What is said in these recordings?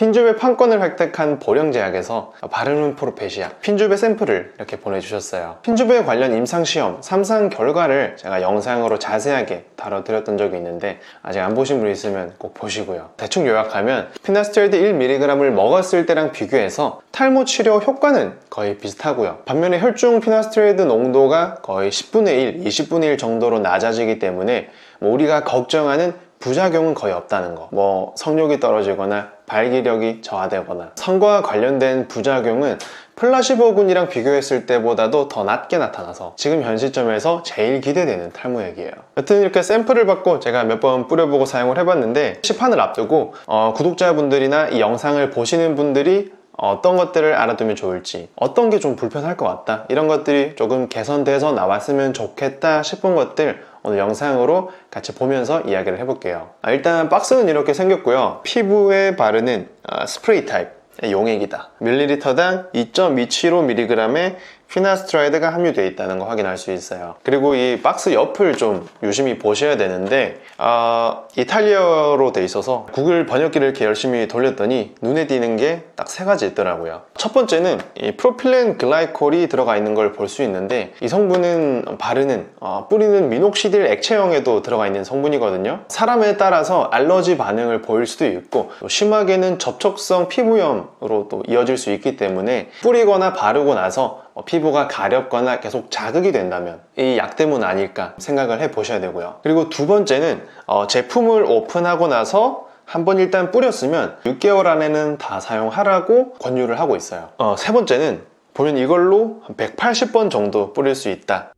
핀주베 판권을 획득한 보령제약에서 바르는 프로페시아 핀주베 샘플을 이렇게 보내주셨어요. 핀주베 관련 임상시험 3상 결과를 제가 영상으로 자세하게 다뤄드렸던 적이 있는데 아직 안 보신 분 있으면 꼭 보시고요. 대충 요약하면 피나스테로이드 1mg을 먹었을 때랑 비교해서 탈모 치료 효과는 거의 비슷하고요. 반면에 혈중 피나스테로이드 농도가 거의 10분의 1, 20분의 1 정도로 낮아지기 때문에 뭐 우리가 걱정하는 부작용은 거의 없다는 거. 뭐 성욕이 떨어지거나 발기력이 저하되거나 성과 관련된 부작용은 플라시보군이랑 비교했을 때보다도 더 낮게 나타나서 지금 현 시점에서 제일 기대되는 탈모약이에요. 여튼 이렇게 샘플을 받고 제가 몇 번 뿌려보고 사용을 해봤는데 시판을 앞두고 어, 구독자분들이나 이 영상을 보시는 분들이 어떤 것들을 알아두면 좋을지 어떤 게 좀 불편할 것 같다 이런 것들이 조금 개선돼서 나왔으면 좋겠다 싶은 것들 오늘 영상으로 같이 보면서 이야기를 해볼게요. 아, 일단 박스는 이렇게 생겼고요. 피부에 바르는 아, 스프레이 타입 용액이다. 밀리리터당 2.275mg의 피나스트라이드가 함유되어 있다는 거 확인할 수 있어요. 그리고 이 박스 옆을 좀 유심히 보셔야 되는데 어, 이탈리아어로 돼 있어서 구글 번역기를 이렇게 열심히 돌렸더니 눈에 띄는 게 딱 세 가지 있더라고요. 첫 번째는 이 프로필렌 글라이콜이 들어가 있는 걸 볼 수 있는데 이 성분은 바르는 어, 뿌리는 미녹시딜 액체형에도 들어가 있는 성분이거든요. 사람에 따라서 알러지 반응을 보일 수도 있고 또 심하게는 접촉성 피부염으로 또 이어질 수 있기 때문에 뿌리거나 바르고 나서 어, 피부가 가렵거나 계속 자극이 된다면 이 약 때문 아닐까 생각을 해 보셔야 되고요. 그리고 두 번째는 어, 제품을 오픈하고 나서 한번 일단 뿌렸으면 6개월 안에는 다 사용하라고 권유를 하고 있어요. 어, 세 번째는 보면 이걸로 한 180번 정도 뿌릴 수 있다.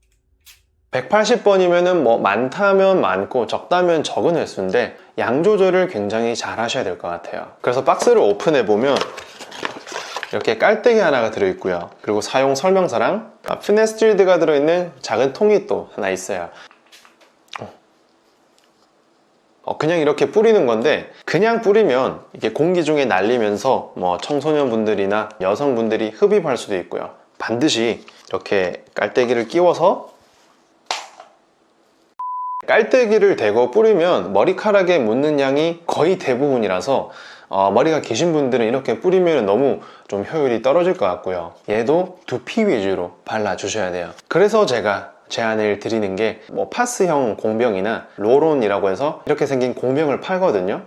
180번이면은 뭐 많다면 많고 적다면 적은 횟수인데 양 조절을 굉장히 잘 하셔야 될 것 같아요. 그래서 박스를 오픈해 보면 이렇게 깔때기 하나가 들어있고요. 그리고 사용 설명서랑 아, 피네스틸드가 들어있는 작은 통이 또 하나 있어요. 어, 그냥 이렇게 뿌리는 건데 그냥 뿌리면 이게 공기 중에 날리면서 뭐 청소년분들이나 여성분들이 흡입할 수도 있고요. 반드시 이렇게 깔때기를 끼워서 깔때기를 대고 뿌리면 머리카락에 묻는 양이 거의 대부분이라서 어, 머리가 기신 분들은 이렇게 뿌리면 너무 좀 효율이 떨어질 것 같고요. 얘도 두피 위주로 발라주셔야 돼요. 그래서 제가 제안을 드리는 게 뭐 파스형 공병이나 로론이라고 해서 이렇게 생긴 공병을 팔거든요.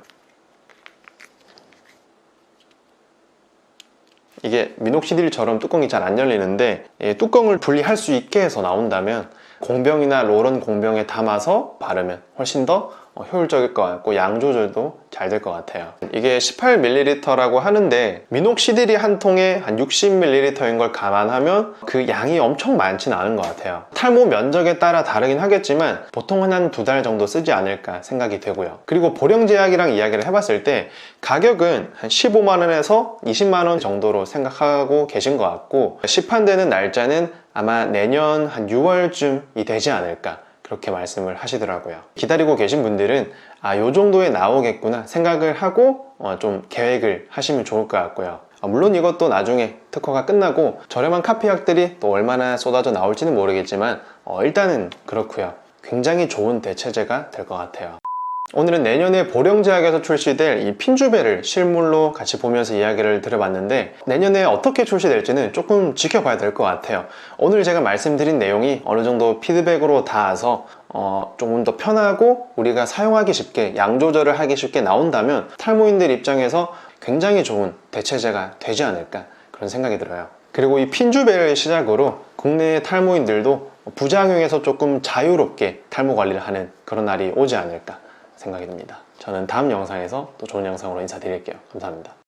이게 미녹시딜처럼 뚜껑이 잘 안 열리는데 이 뚜껑을 분리할 수 있게 해서 나온다면 공병이나 로런 공병에 담아서 바르면 훨씬 더 어, 효율적일 것 같고 양 조절도 잘 될 것 같아요. 이게 18ml라고 하는데 미녹시딜이 한 통에 한 60ml인 걸 감안하면 그 양이 엄청 많지는 않은 것 같아요. 탈모 면적에 따라 다르긴 하겠지만 보통은 한 두 달 정도 쓰지 않을까 생각이 되고요. 그리고 보령제약이랑 이야기를 해봤을 때 가격은 한 15만원에서 20만원 정도로 생각하고 계신 것 같고 시판되는 날짜는 아마 내년 한 6월쯤이 되지 않을까 그렇게 말씀을 하시더라고요. 기다리고 계신 분들은 아 요 정도에 나오겠구나 생각을 하고 어, 좀 계획을 하시면 좋을 것 같고요. 아, 물론 이것도 나중에 특허가 끝나고 저렴한 카피약들이 또 얼마나 쏟아져 나올지는 모르겠지만 어, 일단은 그렇고요. 굉장히 좋은 대체제가 될 것 같아요 오늘은 내년에 보령제약에서 출시될 이 핀주베를 실물로 같이 보면서 이야기를 들어봤는데 내년에 어떻게 출시될지는 조금 지켜봐야 될 것 같아요. 오늘 제가 말씀드린 내용이 어느 정도 피드백으로 닿아서 어, 조금 더 편하고 우리가 사용하기 쉽게 양 조절을 하기 쉽게 나온다면 탈모인들 입장에서 굉장히 좋은 대체제가 되지 않을까 그런 생각이 들어요. 그리고 이 핀주베를 시작으로 국내의 탈모인들도 부작용에서 조금 자유롭게 탈모 관리를 하는 그런 날이 오지 않을까 생각이 듭니다. 저는 다음 영상에서 또 좋은 영상으로 인사드릴게요. 감사합니다.